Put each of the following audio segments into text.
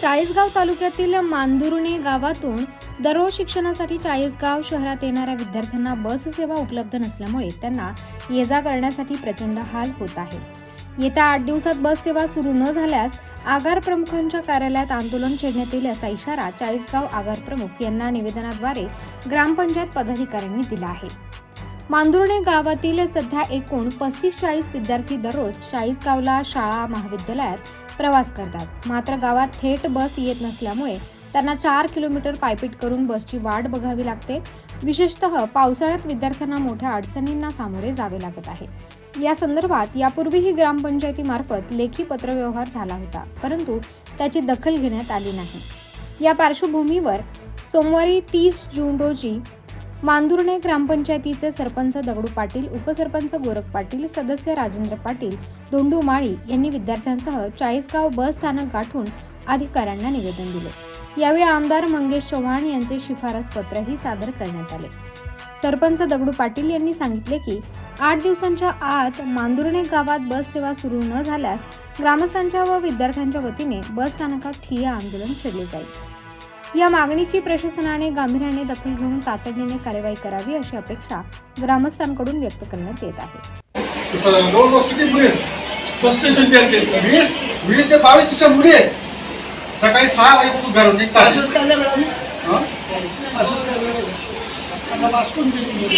चाळीसगाव तालुक्यातील मांदुर्णे गावातून दररोज शिक्षणासाठी चाळीसगाव शहरात येणाऱ्या विद्यार्थ्यांना बस सेवा उपलब्ध नसल्यामुळे त्यांना ये जा करण्यासाठी प्रचंड हाल होत आहे. येत्या आठ दिवसात बस सेवा सुरू न झाल्यास आगार प्रमुखांच्या कार्यालयात आंदोलन छेडण्यात येईल असा इशारा चाळीसगाव आगार प्रमुख यांना निवेदनाद्वारे ग्रामपंचायत पदाधिकाऱ्यांनी दिला आहे. मांदुर्णे गावातील सध्या एकूण पस्तीस चाळीस विद्यार्थी दररोज चाळीसगावला शाळा महाविद्यालयात प्रवास करतात. मात्र गावात थेट बस येत नसल्यामुळे त्यांना चार किलोमीटर पायपीट करून बसची वाट बघावी लागते. विशेषतः पावसाळ्यात विद्यार्थ्यांना मोठ्या अडचणींना सामोरे जावे लागत आहे. या संदर्भात यापूर्वीही ग्रामपंचायतीमार्फत लेखी पत्रव्यवहार झाला होता परंतु त्याची दखल घेण्यात आली नाही. या पार्श्वभूमीवर सोमवारी तीस जून रोजी मांदुर्णे ग्रामपंचायतीचे सरपंच दगडू पाटील उपसरपंच गोरख पाटील सदस्य राजेंद्र पाटील धोंडू माळी यांनी विद्यार्थ्यांसह चाळीसगाव बस स्थानक गाठून अधिकाऱ्यांना निवेदन दिले. यावेळी आमदार मंगेश चव्हाण यांचे शिफारस पत्रही सादर करण्यात आले. सरपंच दगडू पाटील यांनी सांगितले की आठ दिवसांच्या आत मांदुर्णे गावात बस सेवा सुरू न झाल्यास ग्रामस्थांच्या व विद्यार्थ्यांच्या वतीने बस स्थानकात ठिय्या आंदोलन छेडले जाईल. या मागणीची प्रशासनाने गांभीर्याने दखल घेऊन तातडीने कार्यवाही करावी अशी अपेक्षा ग्रामस्थांकडून व्यक्त करण्यात येत आहे. वीस ते बावीस तिच्या मुली आहेत. सकाळी सहा वाजेपासून असंच काय हं? असंच काय वाचून दिली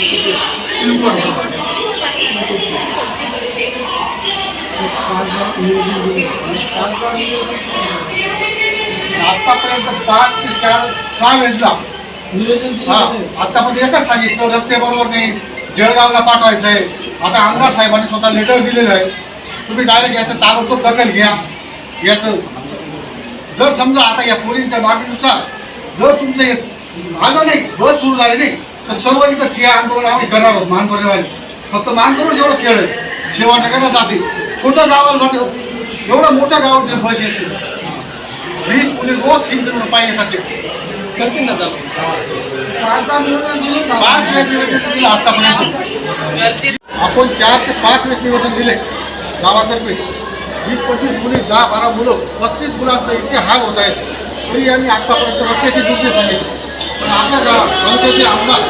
आतापर्यंत पाच ते चार सहा वेळेला हा दिलं आतापर्यंत एकच सांगितलं रस्ते बरोबर नाही जळगावला पाठवायचं आहे आता आमदार साहेबांनी स्वतः लेटर दिलेलं आहे. तुम्ही डायरेक्ट याचं ताबडतोब दखल घ्या. याचं जर समजा आता या पोरींच्या मागणीनुसार जर तुमचं हे आलं नाही बस सुरू झाली नाही तर सर्व इथं ठिया आंदोलन आम्ही करणार आहोत महानपरिवारी फक्त महानपरिवार एवढं खेळ आहे. सेवा नगरला जाते छोट्या गावाला जाते एवढं मोठ्या गावात बस येते वीस मुली रोज तीन जण पाहिजे येतात करतील ना चालू पाच वेळेस निवेदन दिलं आतापर्यंत. आपण चार ते पाच वेळेस निवेदन दिले गावातर्फे. वीस पंचवीस मुली दहा बारा मुलं पस्तीस मुलांचा इतके हाल होत आहेत तरी यांनी आतापर्यंत रस्त्याची दुरुस्ती सांगितली पण आपल्या गावात तालुक्याचे आमदार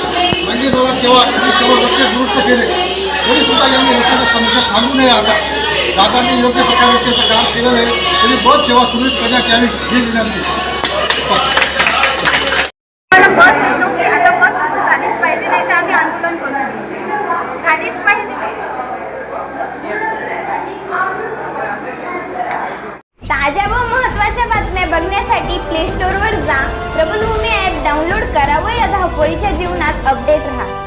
म्हणजे दादा चव्हाण यांनी सर्व रस्ते दुरुस्त केले. तरी सुद्धा यांनी रस्त्याच्या समस्या थांबू नये आता. दादांनी योग्य प्रकारे रस्त्याचं काम केलेलं आहे तरी बस सेवा सुरळीत करण्यात यावी ही विनंती ताज्या व महत्त्वाच्या बातम्या बघण्यासाठी प्ले स्टोअरवर जा. प्रबलभूमी ॲप डाउनलोड करा व या धावपळीच्या जीवनात अपडेट राहा.